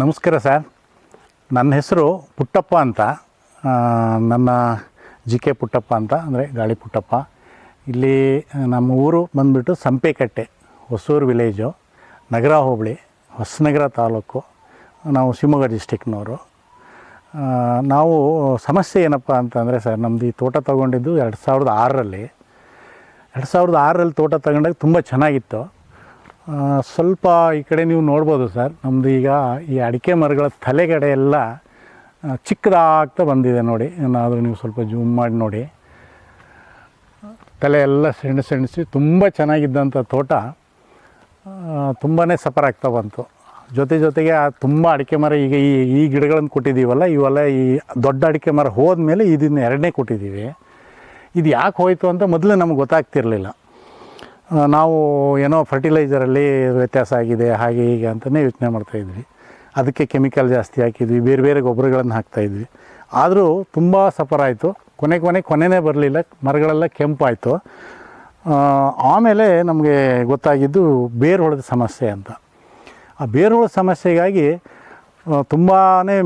ನಮಸ್ಕಾರ ಸರ್. ನನ್ನ ಹೆಸರು ಪುಟ್ಟಪ್ಪ ಅಂತ. ನನ್ನ ಜಿ ಕೆ ಪುಟ್ಟಪ್ಪ ಅಂತ, ಅಂದರೆ ಗಾಳಿ ಪುಟ್ಟಪ್ಪ. ಇಲ್ಲಿ ನಮ್ಮ ಊರು ಬಂದುಬಿಟ್ಟು ಸಂಪೆಕಟ್ಟೆ, ಹೊಸೂರು ವಿಲೇಜು ನಗರ ಹೋಬಳಿ, ಹೊಸನಗರ ತಾಲೂಕು, ನಾವು ಶಿವಮೊಗ್ಗ ಡಿಸ್ಟಿಕ್ನವರು ನಾವು ಸಮಸ್ಯೆ ಏನಪ್ಪ ಅಂತಂದರೆ ಸರ್ ನಮ್ಮದು ಈ ತೋಟ ತೊಗೊಂಡಿದ್ದು ಎರಡು ಸಾವಿರದ ಆರರಲ್ಲಿ. ಎರಡು ಸಾವಿರದ ಆರರಲ್ಲಿ ತೋಟ ತಗೊಂಡಾಗ ತುಂಬ ಚೆನ್ನಾಗಿತ್ತು. ಸ್ವಲ್ಪ ಈ ಕಡೆ ನೀವು ನೋಡ್ಬೋದು ಸರ್ ನಮ್ಮದು ಈಗ ಈ ಅಡಿಕೆ ಮರಗಳ ತಲೆಗಡೆ ಎಲ್ಲ ಚಿಕ್ಕದಾಗ್ತಾ ಬಂದಿದೆ ನೋಡಿ. ಏನಾದರೂ ನೀವು ಸ್ವಲ್ಪ ಜೂಮ್ ಮಾಡಿ ನೋಡಿ. ತಲೆ ಎಲ್ಲ ಸೆಣಸು ಸೆಣಸಿ ತುಂಬ ಚೆನ್ನಾಗಿದ್ದಂಥ ತೋಟ ತುಂಬಾ ಸಫರ್ ಆಗ್ತಾ ಬಂತು. ಜೊತೆ ಜೊತೆಗೆ ತುಂಬ ಅಡಿಕೆ ಮರ ಈಗ ಈ ಈ ಗಿಡಗಳನ್ನು ಕೊಟ್ಟಿದ್ದೀವಲ್ಲ, ಇವೆಲ್ಲ ಈ ದೊಡ್ಡ ಅಡಿಕೆ ಮರ ಹೋದ್ಮೇಲೆ ಇದನ್ನು ಎರಡನೇ ಕೊಟ್ಟಿದ್ದೀವಿ. ಇದು ಯಾಕೆ ಹೋಯಿತು ಅಂತ ಮೊದಲು ನಮ್ಗೆ ಗೊತ್ತಾಗ್ತಿರಲಿಲ್ಲ. ನಾವು ಏನೋ ಫರ್ಟಿಲೈಸರಲ್ಲಿ ವ್ಯತ್ಯಾಸ ಆಗಿದೆ, ಹಾಗೆ ಹೀಗೆ ಅಂತಲೇ ಯೋಚನೆ ಮಾಡ್ತಾಯಿದ್ವಿ ಅದಕ್ಕೆ ಕೆಮಿಕಲ್ ಜಾಸ್ತಿ ಹಾಕಿದ್ವಿ, ಬೇರೆ ಬೇರೆ ಗೊಬ್ಬರಗಳನ್ನು ಹಾಕ್ತಾಯಿದ್ವಿ ಆದರೂ ತುಂಬ ಸಫರ್ ಆಯಿತು. ಕೊನೆ ಕೊನೆ ಕೊನೆನೇ ಬರಲಿಲ್ಲ, ಮರಗಳೆಲ್ಲ ಕೆಂಪಾಯಿತು. ಆಮೇಲೆ ನಮಗೆ ಗೊತ್ತಾಗಿದ್ದು ಬೇರು ಹೊಡೆದ ಸಮಸ್ಯೆ ಅಂತ. ಆ ಬೇರು ಹೊಡೆದ ಸಮಸ್ಯೆಗಾಗಿ ತುಂಬಾ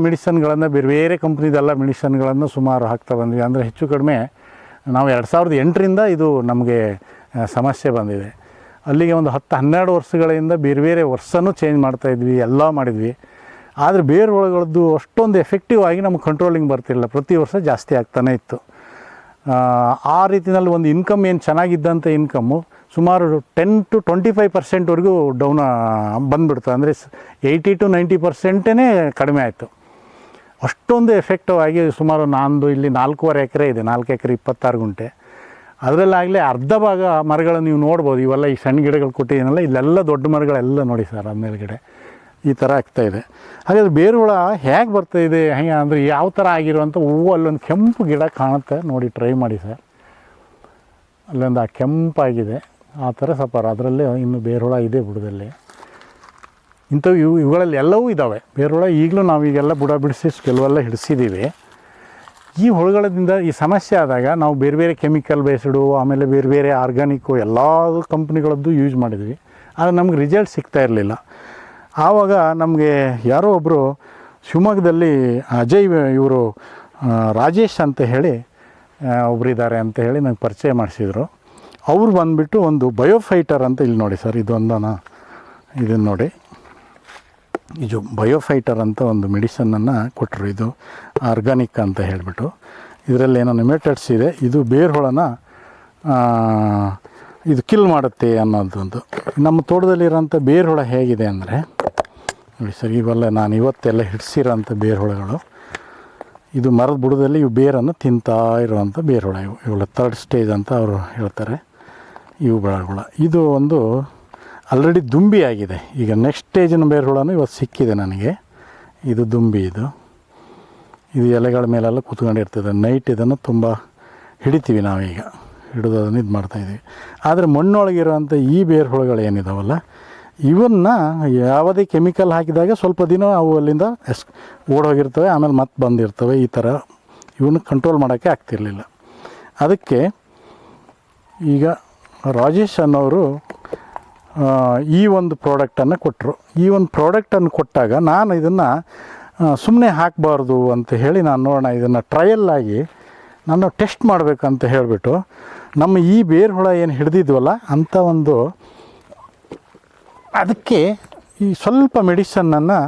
ಮೆಡಿಸನ್ಗಳನ್ನು, ಬೇರೆ ಬೇರೆ ಕಂಪ್ನಿದೆಲ್ಲ ಮೆಡಿಸನ್ಗಳನ್ನು ಸುಮಾರು ಹಾಕ್ತಾ ಬಂದ್ವಿ. ಅಂದರೆ ಹೆಚ್ಚು ಕಡಿಮೆ ನಾವು ಎರಡು ಸಾವಿರದ ಎಂಟರಿಂದ ಇದು ನಮಗೆ ಸಮಸ್ಯೆ ಬಂದಿದೆ. ಅಲ್ಲಿಗೆ ಒಂದು ಹತ್ತು ಹನ್ನೆರಡು ವರ್ಷಗಳಿಂದ ಬೇರೆ ಬೇರೆ ವರ್ಷನೂ ಚೇಂಜ್ ಮಾಡ್ತಾಯಿದ್ವಿ ಎಲ್ಲ ಮಾಡಿದ್ವಿ. ಆದರೆ ಬೇರೆ ಒಳಗಳದ್ದು ಅಷ್ಟೊಂದು ಎಫೆಕ್ಟಿವ್ ಆಗಿ ನಮ್ಗೆ ಕಂಟ್ರೋಲಿಂಗ್ ಬರ್ತಿರಲಿಲ್ಲ. ಪ್ರತಿ ವರ್ಷ ಜಾಸ್ತಿ ಆಗ್ತಾನೆ ಇತ್ತು. ಆ, ಆ ರೀತಿಯಲ್ಲಿ ಒಂದು ಇನ್ಕಮ್ ಏನು ಚೆನ್ನಾಗಿದ್ದಂಥ ಇನ್ಕಮ್ಮು ಸುಮಾರು ಟೆನ್ ಟು ಟ್ವೆಂಟಿ ಫೈವ್ ಪರ್ಸೆಂಟ್ವರೆಗೂ ಡೌನ್ ಬಂದುಬಿಡ್ತು. ಅಂದರೆ ಏಯ್ಟಿ ಟು ನೈಂಟಿ ಪರ್ಸೆಂಟೇ ಕಡಿಮೆ ಆಯಿತು. ಅಷ್ಟೊಂದು ಎಫೆಕ್ಟಿವ್ ಆಗಿ ಸುಮಾರು ನಾನು ಇಲ್ಲಿ ನಾಲ್ಕೂವರೆ ಎಕರೆ ಇದೆ. ನಾಲ್ಕು ಎಕರೆ ಇಪ್ಪತ್ತಾರು ಗುಂಟೆ. ಅದರಲ್ಲಾಗಲೇ ಅರ್ಧ ಭಾಗ ಮರಗಳು ನೀವು ನೋಡ್ಬೋದು. ಇವೆಲ್ಲ ಈ ಸಣ್ಣ ಗಿಡಗಳು ಕೊಟ್ಟಿದ್ದೀನಲ್ಲ ಇಲ್ಲೆಲ್ಲ ದೊಡ್ಡ ಮರಗಳೆಲ್ಲ ನೋಡಿ ಸರ್ ಅದ ಮೇಲ್ಗಡೆ. ಈ ಥರ ಆಗ್ತಾಯಿದೆ ಹಾಗಾದ್ರೆ ಬೇರುಹುಳ ಹೇಗೆ ಬರ್ತಾಯಿದೆ ಹೇಗೆ ಅಂದರೆ ಯಾವ ಥರ ಆಗಿರುವಂಥ ಹೂವು ಅಲ್ಲೊಂದು ಕೆಂಪು ಗಿಡ ಕಾಣುತ್ತೆ ನೋಡಿ ಟ್ರೈ ಮಾಡಿ ಸರ್. ಅಲ್ಲೊಂದು ಆ ಕೆಂಪಾಗಿದೆ. ಆ ಥರ ಸ್ವಲ್ಪ ಅದರಲ್ಲೇ ಇನ್ನು ಬೇರುಹುಳ ಇದೆ ಬುಡದಲ್ಲಿ. ಇಂಥವು ಇವು ಇವುಗಳಲ್ಲಿ ಎಲ್ಲವೂ ಇದ್ದಾವೆ ಬೇರುಹುಳ ಈಗಲೂ ನಾವು ಈಗೆಲ್ಲ ಬುಡ ಬಿಡಿಸಿ ಕೆಲವೆಲ್ಲ ಹಿಡಿಸಿದ್ದೀವಿ ಈ ಹುಳುಗಳಿಂದ ಈ ಸಮಸ್ಯೆ ಆದಾಗ ನಾವು ಬೇರೆ ಬೇರೆ ಕೆಮಿಕಲ್ ಬೇಸ್ಡು, ಆಮೇಲೆ ಬೇರೆ ಬೇರೆ ಆರ್ಗ್ಯಾನಿಕ್ಕು ಎಲ್ಲ ಕಂಪ್ನಿಗಳದ್ದು ಯೂಸ್ ಮಾಡಿದ್ವಿ. ಆದರೆ ನಮ್ಗೆ ರಿಸಲ್ಟ್ ಸಿಗ್ತಾ ಇರಲಿಲ್ಲ. ಆವಾಗ ನಮಗೆ ಯಾರೋ ಒಬ್ಬರು ಶಿವಮೊಗ್ಗದಲ್ಲಿ ಅಜಯ್ ಇವರು ರಾಜೇಶ್ ಅಂತ ಹೇಳಿ ಒಬ್ಬರಿದ್ದಾರೆ ಅಂತ ಹೇಳಿ ನನಗೆ ಪರಿಚಯ ಮಾಡಿಸಿದರು. ಅವ್ರು ಬಂದುಬಿಟ್ಟು ಒಂದು ಬಯೋಫೈಟರ್ ಅಂತ ಇಲ್ಲಿ ನೋಡಿ ಸರ್, ಇದೊಂದನ, ಇದನ್ನು ನೋಡಿ. ಇದು ಬಯೋಫೈಟರ್ ಅಂತ ಒಂದು ಮೆಡಿಸನನ್ನು ಕೊಟ್ಟರು ಇದು ಆರ್ಗಾನಿಕ್ ಅಂತ ಹೇಳಿಬಿಟ್ಟು. ಇದರಲ್ಲಿ ಏನೋ ನಿಮೆಟೆಡ್ಸ್ ಇದೆ. ಇದು ಬೇರ್ಹುಳನ ಇದು ಕಿಲ್ ಮಾಡುತ್ತೆ ಅನ್ನೋದೊಂದು. ನಮ್ಮ ತೋಟದಲ್ಲಿರೋಂಥ ಬೇರ್ಹುಳ ಹೇಗಿದೆ ಅಂದರೆ, ನೋಡಿ ಸರ್, ಇವೆಲ್ಲ ನಾನು ಇವತ್ತೆಲ್ಲ ಹಿಡಿಸಿರೋಂಥ ಬೇರ್ಹುಳಗಳು. ಇದು ಮರದ ಬುಡದಲ್ಲಿ ಇವು ಬೇರನ್ನು ತಿಂತಾ ಇರುವಂಥ ಬೇರುಹುಳ ಇವು. ಇವುಗಳ ಥರ್ಡ್ ಸ್ಟೇಜ್ ಅಂತ ಅವರು ಹೇಳ್ತಾರೆ. ಇವುಗಳ ಹುಳ ಇದು ಒಂದು ಆಲ್ರೆಡಿ ದುಂಬಿ ಆಗಿದೆ. ಈಗ ನೆಕ್ಸ್ಟ್ ಸ್ಟೇಜಿನ ಬೇರುಗಳನ್ನು ಇವತ್ತು ಸಿಕ್ಕಿದೆ ನನಗೆ. ಇದು ದುಂಬಿ ಇದು. ಇದು ಎಲೆಗಳ ಮೇಲೆಲ್ಲ ಕೂತ್ಕೊಂಡಿರ್ತದೆ. ನೈಟ್ ಇದನ್ನು ತುಂಬ ಹಿಡಿತೀವಿ ನಾವೀಗ. ಹಿಡಿದು ಅದನ್ನು ಇದು ಮಾಡ್ತಾಯಿದ್ದೀವಿ ಆದರೆ ಮಣ್ಣೊಳಗಿರುವಂಥ ಈ ಬೇರುಹುಳುಗಳು ಏನಿದಾವಲ್ಲ, ಇವನ್ನ ಯಾವುದೇ ಕೆಮಿಕಲ್ ಹಾಕಿದಾಗ ಸ್ವಲ್ಪ ದಿನ ಅವು ಅಲ್ಲಿಂದ ಎಸ್ ಓಡೋಗಿರ್ತವೆ, ಆಮೇಲೆ ಮತ್ತೆ ಬಂದಿರ್ತವೆ. ಈ ಥರ ಇವನ್ನ ಕಂಟ್ರೋಲ್ ಮಾಡೋಕ್ಕೆ ಆಗ್ತಿರಲಿಲ್ಲ. ಅದಕ್ಕೆ ಈಗ ರಾಜೇಶ್ ಅನ್ನೋರು ಈ ಒಂದು ಪ್ರಾಡಕ್ಟನ್ನು ಕೊಟ್ಟರು ಈ ಒಂದು ಪ್ರಾಡಕ್ಟನ್ನು ಕೊಟ್ಟಾಗ ನಾನು ಇದನ್ನು ಸುಮ್ಮನೆ ಹಾಕಬಾರ್ದು ಅಂತ ಹೇಳಿ ನಾನು ನೋಡೋಣ, ಇದನ್ನು ಟ್ರಯಲ್ ಆಗಿ ನಾನು ಟೆಸ್ಟ್ ಮಾಡಬೇಕಂತ ಹೇಳಿಬಿಟ್ಟು ನಮ್ಮ ಈ ಬೇರು ಹುಳ ಏನು ಹಿಡಿದಿದ್ವಲ್ಲ ಅಂಥ ಒಂದು ಅದಕ್ಕೆ ಈ ಸ್ವಲ್ಪ ಮೆಡಿಸನ್ನನ್ನು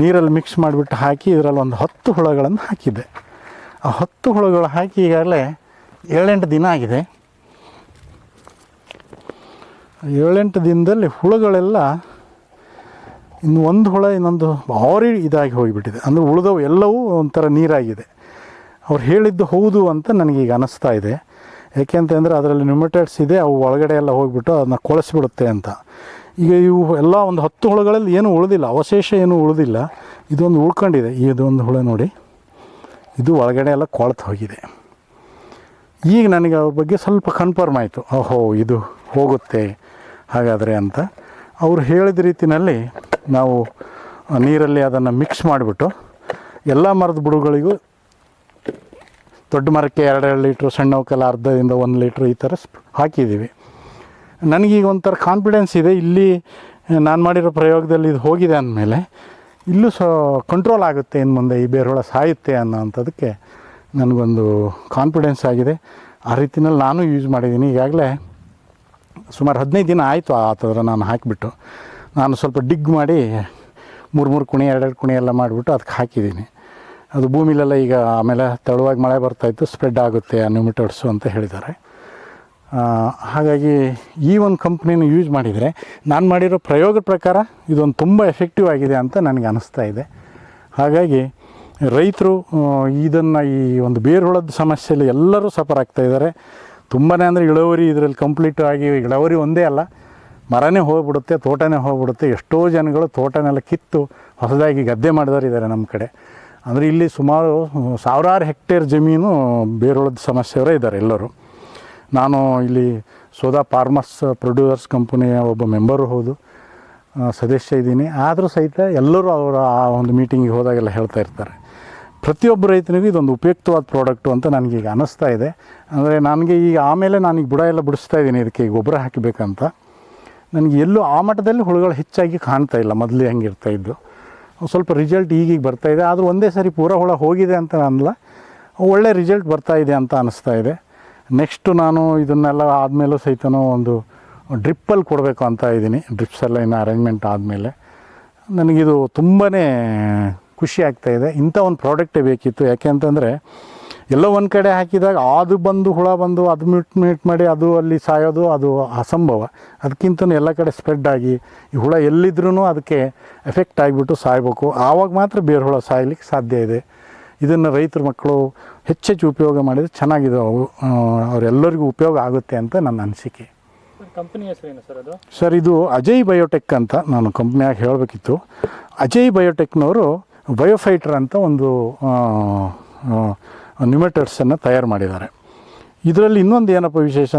ನೀರಲ್ಲಿ ಮಿಕ್ಸ್ ಮಾಡಿಬಿಟ್ಟು ಹಾಕಿ ಇದರಲ್ಲಿ ಒಂದು ಹತ್ತು ಹುಳಗಳನ್ನು ಹಾಕಿದ್ದೆ. ಆ ಹತ್ತು ಹುಳುಗಳು ಹಾಕಿ ಈಗಾಗಲೇ ಏಳೆಂಟು ದಿನ ಆಗಿದೆ. ಏಳೆಂಟು ದಿನದಲ್ಲಿ ಹುಳುಗಳೆಲ್ಲ ಇನ್ನು ಒಂದು ಹುಳ, ಇನ್ನೊಂದು ಭಾರಿ ಇದಾಗಿ ಹೋಗಿಬಿಟ್ಟಿದೆ. ಅಂದರೆ ಉಳಿದವು ಎಲ್ಲವೂ ಒಂಥರ ನೀರಾಗಿದೆ. ಅವ್ರು ಹೇಳಿದ್ದು ಹೌದು ಅಂತ ನನಗೀಗ ಅನ್ನಿಸ್ತಾ ಇದೆ. ಯಾಕೆ ಅಂತಂದರೆ ಅದರಲ್ಲಿ ನ್ಯೂಮಿಟೇಟ್ಸ್ ಇದೆ, ಅವು ಒಳಗಡೆ ಎಲ್ಲ ಹೋಗಿಬಿಟ್ಟು ಅದನ್ನ ಕೊಳಿಸ್ಬಿಡುತ್ತೆ ಅಂತ. ಈಗ ಇವು ಎಲ್ಲ ಒಂದು ಹತ್ತು ಹುಳುಗಳಲ್ಲಿ ಏನೂ ಉಳಿದಿಲ್ಲ, ಅವಶೇಷ ಏನೂ ಉಳಿದಿಲ್ಲ. ಇದೊಂದು ಉಳ್ಕೊಂಡಿದೆ. ಇದೊಂದು ಹುಳ ನೋಡಿ, ಇದು ಒಳಗಡೆ ಎಲ್ಲ ಕೊಳತು ಹೋಗಿದೆ. ಈಗ ನನಗೆ ಅವ್ರ ಬಗ್ಗೆ ಸ್ವಲ್ಪ ಕನ್ಫರ್ಮ್ ಆಯಿತು. ಓಹೋ, ಇದು ಹೋಗುತ್ತೆ. ಹಾಗಾದರೆ ಅಂತ ಅವರು ಹೇಳಿದ ರೀತಿಯಲ್ಲಿ ನಾವು ನೀರಲ್ಲಿ ಅದನ್ನು ಮಿಕ್ಸ್ ಮಾಡಿಬಿಟ್ಟು ಎಲ್ಲ ಮರದ ಬುಡಗಳಿಗೂ ದೊಡ್ಡ ಮರಕ್ಕೆ ಎರಡೆರಡು ಲೀಟ್ರ್, ಸಣ್ಣವಕ್ಕೆಲ್ಲ ಅರ್ಧದಿಂದ ಒಂದು ಲೀಟ್ರ್ ಈ ಥರ ಹಾಕಿದ್ದೀವಿ. ನನಗೀಗ ಒಂಥರ ಕಾನ್ಫಿಡೆನ್ಸ್ ಇದೆ. ಇಲ್ಲಿ ನಾನು ಮಾಡಿರೋ ಪ್ರಯೋಗದಲ್ಲಿ ಇದು ಹೋಗಿದೆ ಅಂದಮೇಲೆ ಇಲ್ಲೂ ಸೊ ಕಂಟ್ರೋಲ್ ಆಗುತ್ತೆ ಇನ್ನು ಮುಂದೆ ಈ ಬೇರುಹುಳ ಸಾಯುತ್ತೆ ಅನ್ನೋವಂಥದ್ದಕ್ಕೆ ನನಗೊಂದು ಕಾನ್ಫಿಡೆನ್ಸ್ ಆಗಿದೆ. ಆ ರೀತಿಯಲ್ಲಿ ನಾನು ಯೂಸ್ ಮಾಡಿದ್ದೀನಿ. ಈಗಾಗಲೇ ಸುಮಾರು ಹದಿನೈದು ದಿನ ಆಯಿತು ಆ ಥರ ನಾನು ಹಾಕಿಬಿಟ್ಟು. ನಾನು ಸ್ವಲ್ಪ ಡಿಗ್ ಮಾಡಿ ಮೂರು ಮೂರು ಕುಣಿ, ಎರಡೆರಡು ಕುಣಿ ಎಲ್ಲ ಮಾಡಿಬಿಟ್ಟು ಅದಕ್ಕೆ ಹಾಕಿದ್ದೀನಿ. ಅದು ಭೂಮಿಲೆಲ್ಲ ಈಗ ಆಮೇಲೆ ತೆಳುವಾಗಿ ಮಳೆ ಬರ್ತಾಯಿತ್ತು ಸ್ಪ್ರೆಡ್ ಆಗುತ್ತೆ ಅನ್ಯೂಮಿಟರ್ಸು ಅಂತ ಹೇಳಿದ್ದಾರೆ. ಹಾಗಾಗಿ ಈ ಒಂದು ಕಂಪ್ನಿನ ಯೂಸ್ ಮಾಡಿದರೆ ನಾನು ಮಾಡಿರೋ ಪ್ರಯೋಗದ ಪ್ರಕಾರ ಇದೊಂದು ತುಂಬ ಎಫೆಕ್ಟಿವ್ ಆಗಿದೆ ಅಂತ ನನಗೆ ಅನ್ನಿಸ್ತಾ ಇದೆ. ಹಾಗಾಗಿ ರೈತರು ಇದನ್ನು ಈ ಒಂದು ಬೇರುಳದ ಸಮಸ್ಯೆಯಲ್ಲಿ ಎಲ್ಲರೂ ಸಫರ್ ಆಗ್ತಾ ಇದ್ದಾರೆ. ತುಂಬಾ ಅಂದರೆ ಇಳುವರಿ ಇದರಲ್ಲಿ ಕಂಪ್ಲೀಟ್ ಆಗಿ ಇಳುವರಿ ಒಂದೇ ಅಲ್ಲ, ಮರನೇ ಹೋಗ್ಬಿಡುತ್ತೆ, ತೋಟನೇ ಹೋಗ್ಬಿಡುತ್ತೆ, ಎಷ್ಟೋ ಜನಗಳು ತೋಟನೆಲ್ಲ ಕಿತ್ತು ಹೊಸದಾಗಿ ಗದ್ದೆ ಮಾಡಿದವರು ಇದ್ದಾರೆ ನಮ್ಮ ಕಡೆ. ಅಂದರೆ ಇಲ್ಲಿ ಸುಮಾರು ಸಾವಿರಾರು ಹೆಕ್ಟೇರ್ ಜಮೀನು ಬೇರುಳದ ಸಮಸ್ಯೆಯವರೇ ಇದ್ದಾರೆ ಎಲ್ಲರೂ. ನಾನು ಇಲ್ಲಿ ಸೋದಾ ಫಾರ್ಮರ್ಸ್ ಪ್ರೊಡ್ಯೂಸರ್ಸ್ ಕಂಪನಿಯ ಒಬ್ಬ ಮೆಂಬರು ಹೌದು ಸದಸ್ಯ ಇದ್ದೀನಿ. ಆದರೂ ಸಹಿತ ಎಲ್ಲರೂ ಅವರ ಆ ಒಂದು ಮೀಟಿಂಗಿಗೆ ಹೋದಾಗೆಲ್ಲ ಹೇಳ್ತಾ ಇರ್ತಾರೆ. ಪ್ರತಿಯೊಬ್ಬ ರೈತನಿಗೂ ಇದೊಂದು ಉಪಯುಕ್ತವಾದ ಪ್ರಾಡಕ್ಟು ಅಂತ ನನಗೀಗ ಅನ್ನಿಸ್ತಾ ಇದೆ. ಅಂದರೆ ನನಗೆ ಈಗ ಆಮೇಲೆ ನಾನೀಗ ಬುಡ ಎಲ್ಲ ಬಿಡಿಸ್ತಾ ಇದ್ದೀನಿ, ಇದಕ್ಕೆ ಗೊಬ್ಬರ ಹಾಕಬೇಕಂತ. ನನಗೆ ಎಲ್ಲೂ ಆ ಮಟ್ಟದಲ್ಲಿ ಹುಳುಗಳು ಹೆಚ್ಚಾಗಿ ಕಾಣ್ತಾ ಇಲ್ಲ, ಮೊದಲೇ ಹಂಗೆ ಇರ್ತಾ ಇದ್ದು. ಸ್ವಲ್ಪ ರಿಸಲ್ಟ್ ಈಗೀಗ ಬರ್ತಾ ಇದೆ, ಆದರೂ ಒಂದೇ ಸರಿ ಪೂರ ಹುಳ ಹೋಗಿದೆ ಅಂತ ಅನ್ನಲ್ಲ ಒಳ್ಳೆ ರಿಸಲ್ಟ್ ಬರ್ತಾ ಇದೆ ಅಂತ ಅನಿಸ್ತಾ ಇದೆ. ನೆಕ್ಸ್ಟು ನಾನು ಇದನ್ನೆಲ್ಲ ಆದಮೇಲೂ ಸಹಿತನೂ ಒಂದು ಡ್ರಿಪ್ಪಲ್ಲಿ ಕೊಡಬೇಕು ಅಂತ ಇದ್ದೀನಿ. ಡ್ರಿಪ್ಸ್ ಎಲ್ಲ ಇನ್ನು ಅರೇಂಜ್ಮೆಂಟ್ ಆದಮೇಲೆ. ನನಗಿದು ತುಂಬಾ ಖುಷಿ ಆಗ್ತಾ ಇದೆ. ಇಂಥ ಒಂದು ಪ್ರಾಡಕ್ಟೇ ಬೇಕಿತ್ತು. ಯಾಕೆ ಅಂತಂದರೆ ಎಲ್ಲೋ ಒಂದು ಕಡೆ ಹಾಕಿದಾಗ ಅದು ಬಂದು ಹುಳ ಬಂದು ಅದು ಮಿಟ್ ಮಿಟ್ ಮಾಡಿ ಅದು ಅಲ್ಲಿ ಸಾಯೋದು ಅದು ಅಸಂಭವ. ಅದಕ್ಕಿಂತ ಎಲ್ಲ ಕಡೆ ಸ್ಪ್ರೆಡ್ ಆಗಿ ಈ ಹುಳ ಎಲ್ಲಿದ್ರೂ ಅದಕ್ಕೆ ಎಫೆಕ್ಟ್ ಆಗಿಬಿಟ್ಟು ಸಾಯಬೇಕು. ಆವಾಗ ಮಾತ್ರ ಬೇರೆ ಹುಳ ಸಾಯಲಿಕ್ಕೆ ಸಾಧ್ಯ ಇದೆ. ಇದನ್ನು ರೈತರ ಮಕ್ಕಳು ಹೆಚ್ಚೆಚ್ಚು ಉಪಯೋಗ ಮಾಡಿದರೆ ಚೆನ್ನಾಗಿದೆ. ಅವು ಅವರೆಲ್ಲರಿಗೂ ಉಪಯೋಗ ಆಗುತ್ತೆ ಅಂತ ನನ್ನ ಅನಿಸಿಕೆ. ಕಂಪ್ನಿ ಹೆಸರೇನು ಸರ್ ಅದು? ಸರ್ ಇದು ಅಜಯ್ ಬಯೋಟೆಕ್ ಅಂತ ನಾನು ಕಂಪ್ನಿಯಾಗಿ ಹೇಳಬೇಕಿತ್ತು. ಅಜಯ್ ಬಯೋಟೆಕ್ನವರು ಬಯೋಫೈಟರ್ ಅಂತ ಒಂದು ನ್ಯೂಮೆಟರ್ಸನ್ನು ತಯಾರು ಮಾಡಿದ್ದಾರೆ. ಇದರಲ್ಲಿ ಇನ್ನೊಂದು ಏನಪ್ಪ ವಿಶೇಷ